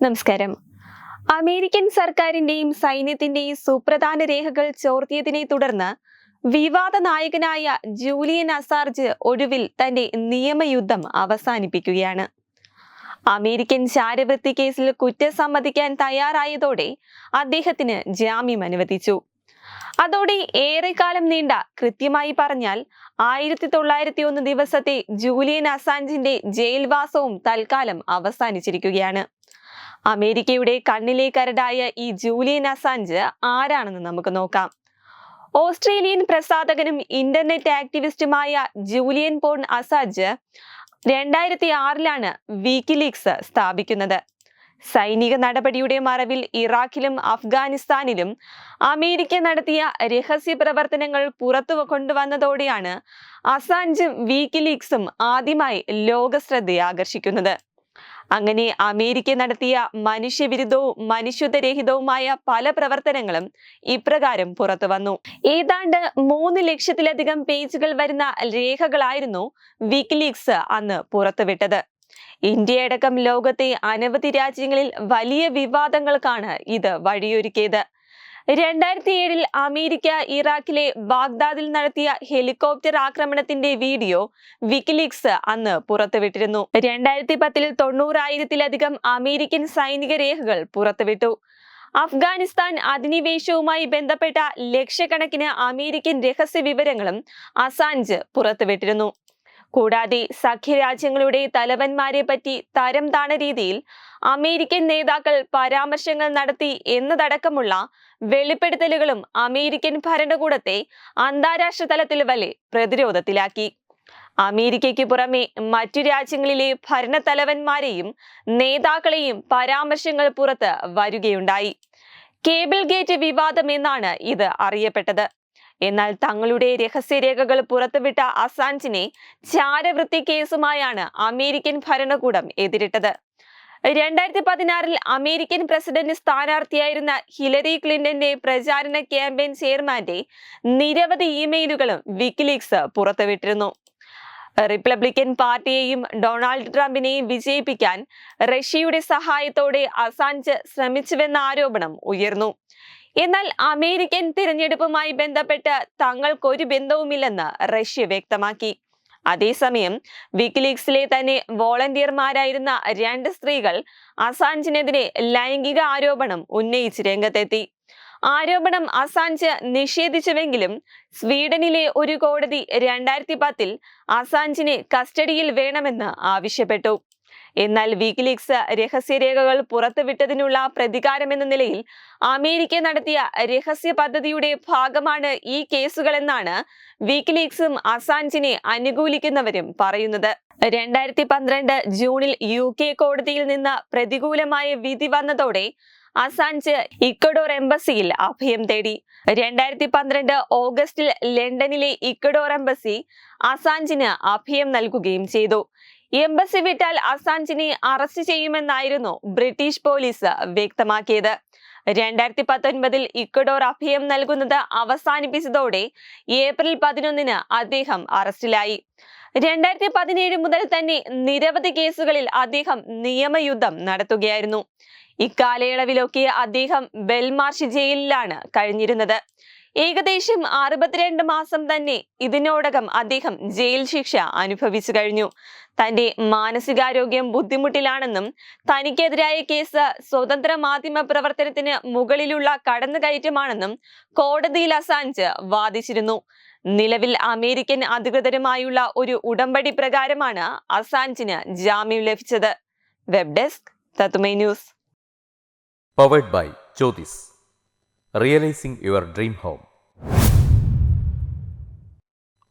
നമസ്കാരം. അമേരിക്കൻ സർക്കാരിന്റെയും സൈന്യത്തിന്റെയും സുപ്രധാന രേഖകൾ ചോർത്തിയതിനെ തുടർന്ന് വിവാദ നായകനായ ജൂലിയൻ അസാർജ് ഒടുവിൽ തന്റെ നിയമയുദ്ധം അവസാനിപ്പിക്കുകയാണ്. അമേരിക്കൻ ചാരവൃത്തി കേസിൽ കുറ്റം സമ്മതിക്കാൻ തയ്യാറായതോടെ അദ്ദേഹത്തിന് ജാമ്യം അനുവദിച്ചു. അതോടെ ഏറെക്കാലം നീണ്ട കൃത്യമായി പറഞ്ഞാൽ ആയിരത്തി തൊള്ളായിരത്തി ഒന്ന് ദിവസത്തെ ജൂലിയൻ അസാഞ്ചിന്റെ ജയിൽവാസവും തൽക്കാലം അവസാനിച്ചിരിക്കുകയാണ്. അമേരിക്കയുടെ കണ്ണിലെ കരടായ ഈ ജൂലിയൻ അസാഞ്ച് ആരാണെന്ന് നമുക്ക് നോക്കാം. ഓസ്ട്രേലിയൻ പ്രസാധകനും ഇന്റർനെറ്റ് ആക്ടിവിസ്റ്റുമായ ജൂലിയൻ പോൺ അസാജ് രണ്ടായിരത്തി ആറിലാണ് വീക്കിലീക്സ് സ്ഥാപിക്കുന്നത്. സൈനിക നടപടിയുടെ മറവിൽ ഇറാഖിലും അഫ്ഗാനിസ്ഥാനിലും അമേരിക്ക നടത്തിയ രഹസ്യ പ്രവർത്തനങ്ങൾ പുറത്തു കൊണ്ടുവന്നതോടെയാണ് അസാഞ്ചും വീക്കിലീക്സും ആദ്യമായി ലോകശ്രദ്ധയെ ആകർഷിക്കുന്നത് അങ്ങനെ അമേരിക്ക നടത്തിയ മനുഷ്യവിരുദ്ധവും മനുഷ്യത്വരഹിതവുമായ പല പ്രവർത്തനങ്ങളും ഇപ്രകാരം പുറത്തു വന്നു. ഏതാണ്ട് മൂന്ന് ലക്ഷത്തിലധികം പേജുകൾ വരുന്ന രേഖകളായിരുന്നു വിക്കിലീക്സ് അന്ന് പുറത്തുവിട്ടത്. ഇന്ത്യയടക്കം ലോകത്തെ അനവധി രാജ്യങ്ങളിൽ വലിയ വിവാദങ്ങൾക്കാണ് ഇത് വഴിയൊരുക്കിയത്. രണ്ടായിരത്തി ഏഴിൽ അമേരിക്ക ഇറാഖിലെ ബാഗ്ദാദിൽ നടത്തിയ ഹെലികോപ്റ്റർ ആക്രമണത്തിന്റെ വീഡിയോ വിക്കിലീക്സ് അന്ന് പുറത്തുവിട്ടിരുന്നു. രണ്ടായിരത്തി പത്തിൽ തൊണ്ണൂറായിരത്തിലധികം അമേരിക്കൻ സൈനിക രേഖകൾ പുറത്തുവിട്ടു. അഫ്ഗാനിസ്ഥാൻ അധിനിവേശവുമായി ബന്ധപ്പെട്ട ലക്ഷക്കണക്കിന് അമേരിക്കൻ രഹസ്യ വിവരങ്ങളും അസാഞ്ച് പുറത്തുവിട്ടിരുന്നു. കൂടാതെ സഖ്യരാജ്യങ്ങളുടെ തലവന്മാരെ പറ്റി തരം താണ രീതിയിൽ അമേരിക്കൻ നേതാക്കൾ പരാമർശങ്ങൾ നടത്തി എന്നതടക്കമുള്ള വെളിപ്പെടുത്തലുകളും അമേരിക്കൻ ഭരണകൂടത്തെ അന്താരാഷ്ട്ര തലത്തിൽ വലിയ പ്രതിരോധത്തിലാക്കി. അമേരിക്കയ്ക്ക് പുറമെ മറ്റു രാജ്യങ്ങളിലെ ഭരണത്തലവന്മാരെയും നേതാക്കളെയും പരാമർശങ്ങൾ പുറത്ത് വരികയുണ്ടായി. കേബിൾ ഗേറ്റ് വിവാദം എന്നാണ് ഇത് അറിയപ്പെട്ടത്. എന്നാൽ തങ്ങളുടെ രഹസ്യരേഖകൾ പുറത്തുവിട്ട അസാഞ്ചിനെ ചാരവൃത്തി കേസുമായാണ് അമേരിക്കൻ ഭരണകൂടം എതിരിട്ടത്. രണ്ടായിരത്തി പതിനാറിൽ അമേരിക്കൻ പ്രസിഡന്റ് സ്ഥാനാർത്ഥിയായിരുന്ന ഹിലരി ക്ലിന്റന്റെ പ്രചാരണ ക്യാമ്പയിൻ ചെയർമാന്റെ നിരവധി ഇമെയിലുകളും വിക്കിലീക്സ് പുറത്തുവിട്ടിരുന്നു. റിപ്പബ്ലിക്കൻ പാർട്ടിയെയും ഡൊണാൾഡ് ട്രംപിനെയും വിജയിപ്പിക്കാൻ റഷ്യയുടെ സഹായത്തോടെ അസാഞ്ച് ശ്രമിച്ചുവെന്ന ആരോപണം ഉയർന്നു. എന്നാൽ അമേരിക്കൻ തിരഞ്ഞെടുപ്പുമായി ബന്ധപ്പെട്ട് തങ്ങൾക്കൊരു ബന്ധവുമില്ലെന്ന് റഷ്യ വ്യക്തമാക്കി. അതേസമയം വിക്കിലീക്സിലെ തന്നെ വോളണ്ടിയർമാരായിരുന്ന രണ്ട് സ്ത്രീകൾ അസാഞ്ചിനെതിരെ ലൈംഗിക ആരോപണം ഉന്നയിച്ച് രംഗത്തെത്തി. ആരോപണം അസാഞ്ച് നിഷേധിച്ചുവെങ്കിലും സ്വീഡനിലെ ഒരു കോടതി രണ്ടായിരത്തി പത്തിൽ അസാഞ്ചിനെ കസ്റ്റഡിയിൽ വേണമെന്ന് ആവശ്യപ്പെട്ടു. എന്നാൽ വീക്ക്ലീക്സ് രഹസ്യരേഖകൾ പുറത്തുവിട്ടതിനുള്ള പ്രതികാരമെന്ന നിലയിൽ അമേരിക്ക നടത്തിയ രഹസ്യ പദ്ധതിയുടെ ഭാഗമാണ് ഈ കേസുകളെന്നാണ് വീക്ക്ലീക്സും അസാഞ്ചിനെ അനുകൂലിക്കുന്നവരും പറയുന്നത്. രണ്ടായിരത്തി പന്ത്രണ്ട് ജൂണിൽ യു കെ കോടതിയിൽ നിന്ന് പ്രതികൂലമായ വിധി വന്നതോടെ അസാഞ്ച് ഇക്കഡോർ എംബസിയിൽ അഭയം തേടി. രണ്ടായിരത്തി പന്ത്രണ്ട് ഓഗസ്റ്റിൽ ലണ്ടനിലെ ഇക്കഡോർ എംബസി അസാഞ്ചിന് അഭയം നൽകുകയും ചെയ്തു. എംബസി വിട്ടാൽ അസാഞ്ചിനെ അറസ്റ്റ് ചെയ്യുമെന്നായിരുന്നു ബ്രിട്ടീഷ് പോലീസ് വ്യക്തമാക്കിയത്. രണ്ടായിരത്തി പത്തൊൻപതിൽ ഇക്വഡോർ അഭയം നൽകുന്നത് അവസാനിപ്പിച്ചതോടെ ഏപ്രിൽ പതിനൊന്നിന് അദ്ദേഹം അറസ്റ്റിലായി. രണ്ടായിരത്തി പതിനേഴ് മുതൽ തന്നെ നിരവധി കേസുകളിൽ അദ്ദേഹം നിയമയുദ്ധം നടത്തുകയായിരുന്നു. ഇക്കാലയളവിലൊക്കെ അദ്ദേഹം ബെൽമാർഷ് ജയിലിലാണ് കഴിഞ്ഞിരുന്നത്. ഏകദേശം അറുപത്തിരണ്ട് മാസം തന്നെ ഇതിനോടകം അദ്ദേഹം ജയിൽ ശിക്ഷ അനുഭവിച്ചു കഴിഞ്ഞു. തന്റെ മാനസികാരോഗ്യം ബുദ്ധിമുട്ടിലാണെന്നും തനിക്കെതിരായ കേസ് സ്വതന്ത്ര മാധ്യമ പ്രവർത്തനത്തിന് മുകളിലുള്ള കടന്നുകയറ്റമാണെന്നും കോടതിയിൽ അസാഞ്ച് വാദിച്ചിരുന്നു. നിലവിൽ അമേരിക്കൻ അധികൃതരുമായുള്ള ഒരു ഉടമ്പടി പ്രകാരമാണ് അസാഞ്ചിന് ജാമ്യം ലഭിച്ചത്. Web desk Thathumai news. Powered by Jyothis realising your dream home